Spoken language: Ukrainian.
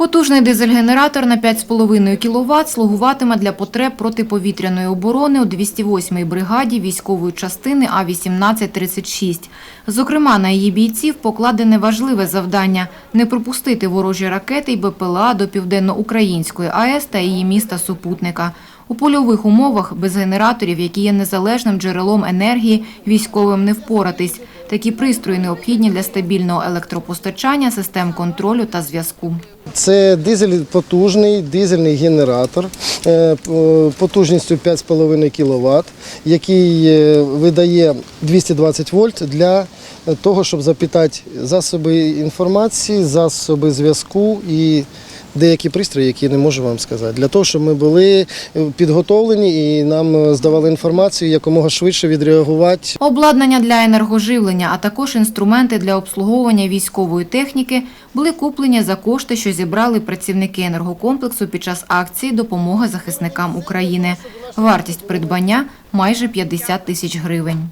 Потужний дизель-генератор на 5,5 кВт слугуватиме для потреб протиповітряної оборони у 208-й бригаді військової частини А-1836. Зокрема, на її бійців покладене важливе завдання – не пропустити ворожі ракети й БПЛА до Південноукраїнської АЕС та її міста-супутника. У польових умовах без генераторів, які є незалежним джерелом енергії, військовим не впоратись. Такі пристрої необхідні для стабільного електропостачання, систем контролю та зв'язку. Це дизель потужний дизельний генератор е, потужністю 5,5 кВт, який е, видає 220 вольт для того, щоб запитати засоби інформації, засоби зв'язку і деякі пристрої, які не можу вам сказати. Для того, щоб ми були е, підготовлені і нам е, здавали інформацію, якомога швидше відреагувати Обладнання для енергоживлення, а також інструменти для обслуговування військової техніки були куплені за кошти, що зібрали працівники енергокомплексу під час акції «Допомога захисникам України». Вартість придбання – майже 50 тисяч гривень.